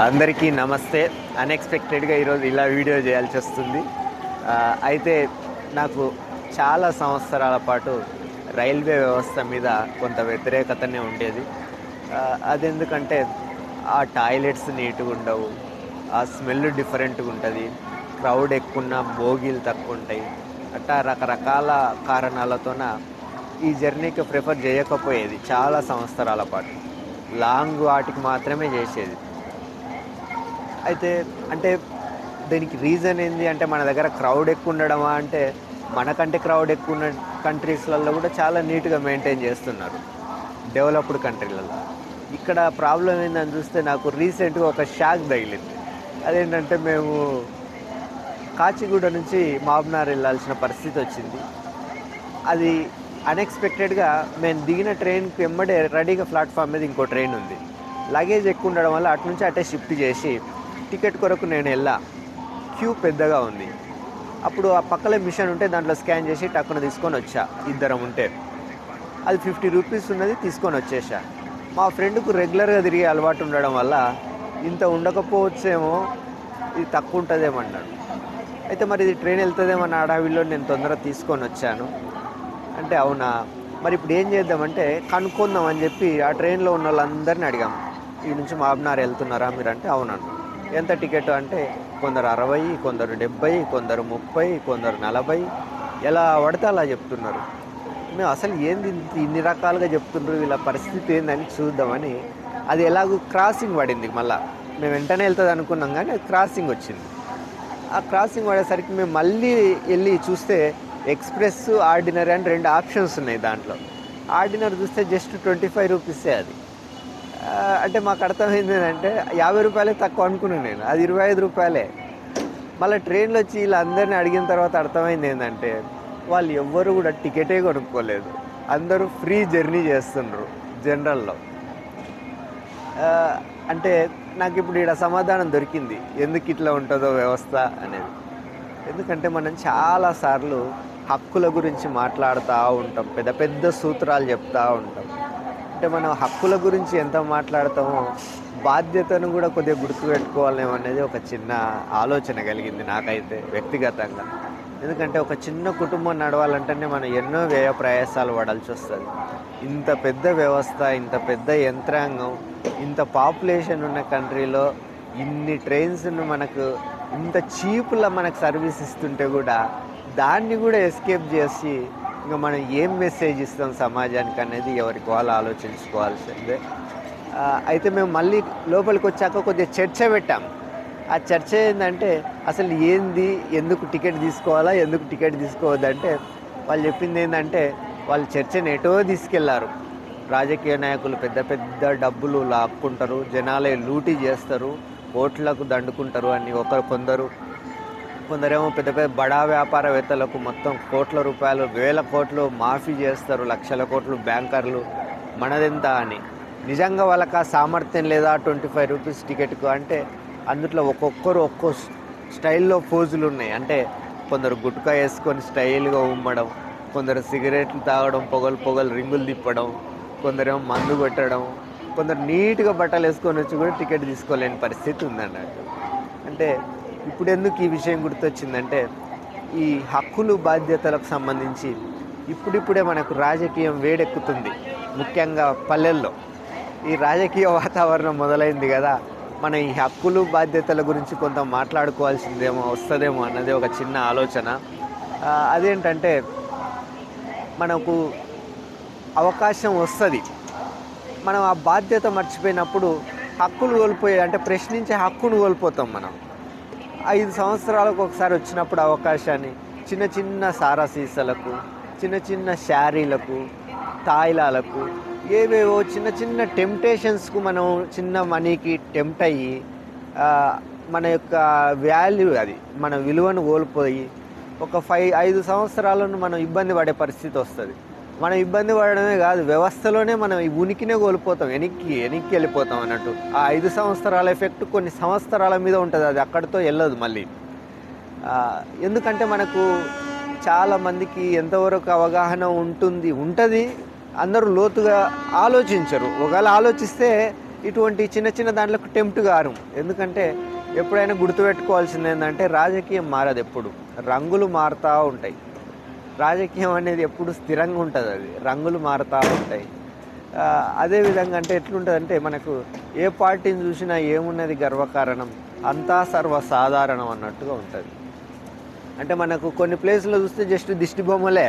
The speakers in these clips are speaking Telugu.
అందరికీ నమస్తే. అన్ఎక్స్పెక్టెడ్గా ఈరోజు ఇలా వీడియో చేయాల్సి వస్తుంది. అయితే నాకు చాలా సంవత్సరాల పాటు రైల్వే వ్యవస్థ మీద కొంత వ్యతిరేకతనే ఉండేది. ఆ, అదెందుకంటే ఆ టాయిలెట్స్ నీట్గా ఉండవు. ఆ స్మెల్ డిఫరెంట్గా ఉంటుంది. క్రౌడ్ ఎక్కువ ఉన్న బోగీలు తక్కువ ఉంటాయి. అట్టా రకరకాల కారణాలతోన ఈ జర్నీకి ప్రిఫర్ చేయకపోయేది చాలా సంవత్సరాల పాటు. లాంగ్ వాటికి మాత్రమే చేసేది. అయితే అంటే దీనికి రీజన్ ఏంది అంటే మన దగ్గర క్రౌడ్ ఎక్కువ ఉండడమా అంటే మనకంటే క్రౌడ్ ఎక్కువ ఉన్న కంట్రీస్లలో కూడా చాలా నీట్గా మెయింటైన్ చేస్తున్నారు. డెవలప్డ్ కంట్రీలలో ఇక్కడ ప్రాబ్లం ఏందని చూస్తే నాకు రీసెంట్గా ఒక షాక్ తగిలింది. అదేంటంటే మేము కాచిగూడ నుంచి మాబ్నార్ వెళ్ళాల్సిన పరిస్థితి వచ్చింది. అది అన్ఎక్స్పెక్టెడ్గా మేము దిగిన ట్రైన్కి వెంబడే రెడీగా ప్లాట్ఫామ్ మీద ఇంకో ట్రైన్ ఉంది. లగేజ్ ఎక్కువ ఉండడం వల్ల అటు నుంచి అటే షిఫ్ట్ చేసి టికెట్ కొరకు నేను వెళ్ళా. క్యూ పెద్దగా ఉంది. అప్పుడు ఆ పక్కల మిషన్ ఉంటే దాంట్లో స్కాన్ చేసి టక్కున తీసుకొని వచ్చా. ఇద్దరం ఉంటే. అది ఫిఫ్టీ రూపీస్ ఉన్నది తీసుకొని వచ్చేసా. మా ఫ్రెండ్కు రెగ్యులర్గా తిరిగే అలవాటు ఉండడం వల్ల ఇంత ఉండకపోవచ్చేమో ఇది తక్కువ ఉంటుందేమన్నాడు అయితే మరి ఇది ట్రైన్ వెళ్తుందేమన్న అడవిలో నేను తొందరగా తీసుకొని వచ్చాను. అంటే అవునా? మరి ఇప్పుడు ఏం చేద్దామంటే కనుక్కుందాం అని చెప్పి ఆ ట్రైన్లో ఉన్న వాళ్ళందరినీ అడిగాం. ఈ నుంచి మాబ్నార్ వెళ్తున్నారా? మీరు అంటే అవునన్ను ఎంత టికెట్ అంటే కొందరు అరవై కొందరు డెబ్బై కొందరు ముప్పై కొందరు నలభై. ఎలా పడితే అలా చెప్తున్నారు. మేము అసలు ఏంది ఇన్ని రకాలుగా చెప్తున్నారు వీళ్ళ పరిస్థితి ఏందని చూద్దామని. అది ఎలాగో క్రాసింగ్ పడింది మళ్ళా. మేము వెంటనే వెళ్తుంది అనుకున్నాం కానీ అది క్రాసింగ్ వచ్చింది. ఆ క్రాసింగ్ పడేసరికి మేము మళ్ళీ వెళ్ళి చూస్తే ఎక్స్ప్రెస్ ఆర్డినరీ అని రెండు ఆప్షన్స్ ఉన్నాయి దాంట్లో. ఆర్డినరీ చూస్తే జస్ట్ ట్వంటీ ఫైవ్ రూపీసే అది. అంటే మాకు అర్థమైంది ఏంటంటే యాభై రూపాయలే తక్కువ అనుకున్నాను నేను. అది ఇరవై ఐదు రూపాయలే. మళ్ళీ ట్రైన్లో వచ్చి వీళ్ళందరినీ అడిగిన తర్వాత అర్థమైంది ఏంటంటే వాళ్ళు ఎవ్వరు కూడా టికెటే కొనుక్కోలేదు. అందరూ ఫ్రీ జర్నీ చేస్తుండ్రు జనరల్లో. అంటే నాకు ఇప్పుడు ఇక్కడ సమాధానం దొరికింది. ఎందుకు ఇట్లా ఉంటుందో వ్యవస్థ అనేది. ఎందుకంటే మనం చాలాసార్లు హక్కుల గురించి మాట్లాడుతూ ఉంటాం పెద్ద పెద్ద సూత్రాలు చెప్తూ ఉంటాం. అంటే మనం హక్కుల గురించి ఎంత మాట్లాడతామో బాధ్యతను కూడా కొద్దిగా గుర్తుపెట్టుకోవాలేమో అనేది ఒక చిన్న ఆలోచన కలిగింది నాకైతే వ్యక్తిగతంగా. ఎందుకంటే ఒక చిన్న కుటుంబం నడవాలంటేనే మనం ఎన్నో వ్యయ ప్రయాసాలు పడాల్సి వస్తుంది. ఇంత పెద్ద వ్యవస్థ ఇంత పెద్ద యంత్రాంగం ఇంత పాపులేషన్ ఉన్న కంట్రీలో ఇన్ని ట్రైన్స్ను మనకు ఇంత చీప్లో మనకు సర్వీస్ ఇస్తుంటే కూడా దాన్ని కూడా ఎస్కేప్ చేసి ఇంకా మనం ఏం మెసేజ్ ఇస్తాం సమాజానికి అనేది ఎవరికి వాళ్ళు ఆలోచించుకోవాల్సిందే. అయితే మేము మళ్ళీ లోపలికి వచ్చాక కొద్దిగా చర్చ పెట్టాం. ఆ చర్చ ఏంటంటే అసలు ఏంది ఎందుకు టికెట్ తీసుకోవాలా ఎందుకు టికెట్ తీసుకోవద్దంటే వాళ్ళు చెప్పింది ఏంటంటే వాళ్ళు చర్చను ఎటో తీసుకెళ్ళారు. రాజకీయ నాయకులు పెద్ద పెద్ద డబ్బులు లాక్కుంటారు జనాలే లూటీ చేస్తారు ఓట్లకు దండుకుంటారు అని ఒకరు కొందరు కొందరేమో పెద్ద పెద్ద బడా వ్యాపారవేత్తలకు మొత్తం కోట్ల రూపాయలు వేల కోట్లు మాఫీ చేస్తారు లక్షల కోట్లు బ్యాంకర్లు. మనదెంత అని. నిజంగా వాళ్ళకి ఆ సామర్థ్యం లేదా ట్వంటీ ఫైవ్ రూపీస్ టికెట్కు అంటే అందుట్లో ఒక్కొక్కరు ఒక్కో స్టైల్లో పోజులు ఉన్నాయి. అంటే కొందరు గుట్కా వేసుకొని స్టైల్గా ఉమ్మడం కొందరు సిగరెట్లు తాగడం పొగలు పొగలు రింగులు తిప్పడం కొందరేమో మందు కొట్టడం కొందరు నీట్గా బట్టలు వేసుకొని వచ్చి కూడా టికెట్ తీసుకోలేని పరిస్థితి ఉందన్నట్టు. అంటే ఇప్పుడు ఎందుకు ఈ విషయం గుర్తొచ్చిందంటే ఈ హక్కులు బాధ్యతలకు సంబంధించి ఇప్పుడిప్పుడే మనకు రాజకీయం వేడెక్కుతుంది ముఖ్యంగా పల్లెల్లో. ఈ రాజకీయ వాతావరణం మొదలైంది కదా మన ఈ హక్కులు బాధ్యతల గురించి కొంత మాట్లాడుకోవాల్సిందేమో వస్తుందేమో అన్నది ఒక చిన్న ఆలోచన. అదేంటంటే మనకు అవకాశం వస్తుంది. మనం ఆ బాధ్యత మర్చిపోయినప్పుడు హక్కులు కోల్పోయే అంటే ప్రశ్నించే హక్కును కోల్పోతాం మనం. ఐదు సంవత్సరాలకు ఒకసారి వచ్చినప్పుడు అవకాశాన్ని చిన్న చిన్న సారా సీసలకు చిన్న చిన్న శారీలకు తాయిలాలకు ఏవేవో చిన్న చిన్న టెంప్టేషన్స్కు మనం చిన్న మనీకి టెంప్ట్ అయ్యి మన యొక్క వాల్యూ అది మన విలువను కోల్పోయి ఒక ఫైవ్ ఐదు సంవత్సరాలను మనం ఇబ్బంది పడే పరిస్థితి వస్తుంది. మనం ఇబ్బంది పడడమే కాదు వ్యవస్థలోనే మనం ఈ ఉనికినే కోల్పోతాం వెనక్కి వెనక్కి వెళ్ళిపోతాం అన్నట్టు. ఆ ఐదు సంవత్సరాల ఎఫెక్ట్ కొన్ని సంవత్సరాల మీద ఉంటుంది అది అక్కడితో వెళ్ళదు మళ్ళీ. ఎందుకంటే మనకు చాలామందికి ఎంతవరకు అవగాహన ఉంటుంది ఉంటుంది అందరూ లోతుగా ఆలోచించరు. ఒకవేళ ఆలోచిస్తే ఇటువంటి చిన్న చిన్న దాంట్లో టెంప్ట్ గారు. ఎందుకంటే ఎప్పుడైనా గుర్తుపెట్టుకోవాల్సింది ఏంటంటే రాజకీయం మారదు ఎప్పుడు. రంగులు మారుతూ ఉంటాయి. రాజకీయం అనేది ఎప్పుడు స్థిరంగా ఉంటుంది అది. రంగులు మారుతూ ఉంటాయి. అదేవిధంగా అంటే ఎట్లుంటుంది మనకు ఏ పార్టీని చూసినా ఏమున్నది గర్వకారణం? అంతా సర్వసాధారణం అన్నట్టుగా ఉంటుంది. అంటే మనకు కొన్ని ప్లేస్లో చూస్తే జస్ట్ దిష్టి బొమ్మలే.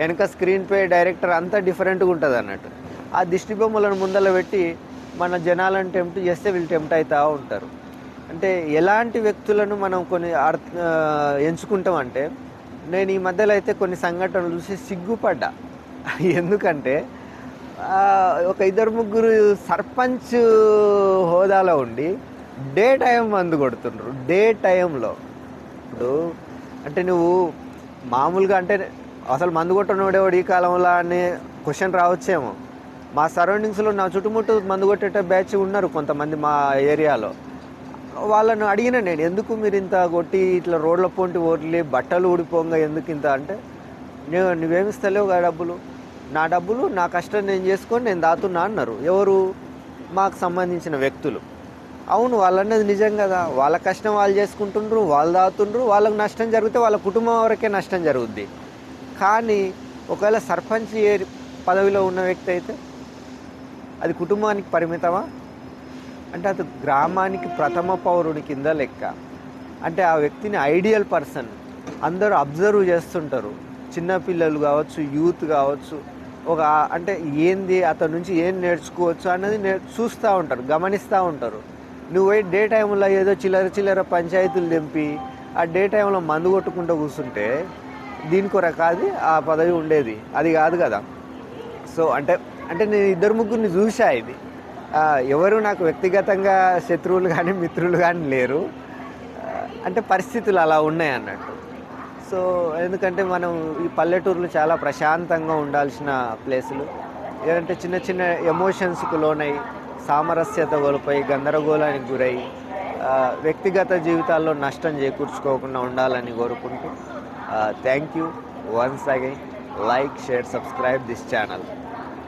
వెనక స్క్రీన్ పే డైరెక్టర్ అంతా డిఫరెంట్గా ఉంటుంది అన్నట్టు. ఆ దిష్టి బొమ్మలను ముందల పెట్టి మన జనాలను టెంప్ట్ చేస్తే వీళ్ళు టెంప్ట్ అవుతూ ఉంటారు. అంటే ఎలాంటి వ్యక్తులను మనం కొన్ని అర్థ ఎంచుకుంటామంటే నేను ఈ మధ్యలో అయితే కొన్ని సంఘటనలు చూసి సిగ్గుపడ్డా. ఎందుకంటే ఒక ఇద్దరు ముగ్గురు సర్పంచ్ హోదాలో ఉండి డే టైం మందు కొడుతుండ్రు. డే టైంలో. ఇప్పుడు అంటే నువ్వు మామూలుగా అంటే అసలు మందు కొట్టనోడేవాడు ఈ కాలంలో అనే క్వశ్చన్ రావచ్చేమో. మా సరౌండింగ్స్లో నా చుట్టుముట్టు మందు కొట్టేట బ్యాచ్ ఉన్నారు కొంతమంది మా ఏరియాలో. వాళ్ళను అడిగిన నేను ఎందుకు మీరు ఇంత కొట్టి ఇట్లా రోడ్ల పొంటి ఓట్లే బట్టలు ఊడిపోగా ఎందుకు ఇంత? అంటే నేను నువ్వేమిస్తలేవు ఆ డబ్బులు? నా డబ్బులు నా కష్టం నేను చేసుకొని నేను దాతున్నా అన్నారు. ఎవరు? మాకు సంబంధించిన వ్యక్తులు. అవును వాళ్ళన్నది నిజం కదా. వాళ్ళ కష్టం వాళ్ళు చేసుకుంటుండ్రు వాళ్ళు దాతుండ్రు. వాళ్ళకు నష్టం జరిగితే వాళ్ళ కుటుంబం వరకే నష్టం జరుగుద్ది. కానీ ఒకవేళ సర్పంచ్ పదవిలో ఉన్న వ్యక్తి అయితే అది కుటుంబానికి పరిమితమా? అంటే అతను గ్రామానికి ప్రథమ పౌరుడి కింద లెక్క. అంటే ఆ వ్యక్తిని ఐడియల్ పర్సన్. అందరూ అబ్జర్వ్ చేస్తుంటారు. చిన్నపిల్లలు కావచ్చు యూత్ కావచ్చు. ఒక అంటే ఏంది అతని నుంచి ఏం నేర్చుకోవచ్చు అన్నది నే చూస్తూ ఉంటారు గమనిస్తూ ఉంటారు. నువ్వు డే టైంలో ఏదో చిల్లర చిల్లర పంచాయతీలు తెంపి ఆ డే టైంలో మందు కొట్టుకుంటూ కూర్చుంటే దీని కొరకు కాదు ఆ పదవి ఉండేది. అది కాదు కదా. సో అంటే అంటే నేను ఇద్దరు ముగ్గురిని చూసా ఇది. ఎవరు నాకు వ్యక్తిగతంగా శత్రువులు కానీ మిత్రులు కానీ లేరు. అంటే పరిస్థితులు అలా ఉన్నాయి అన్నట్టు. సో ఎందుకంటే మనం ఈ పల్లెటూర్లు చాలా ప్రశాంతంగా ఉండాల్సిన ప్లేసులు. ఏంటంటే చిన్న చిన్న ఎమోషన్స్కు లోనై సామరస్యత కోల్పోయి గందరగోళానికి గురై వ్యక్తిగత జీవితాల్లో నష్టం చేకూర్చుకోకుండా ఉండాలని కోరుకుంటూ thank you once again like share subscribe this channel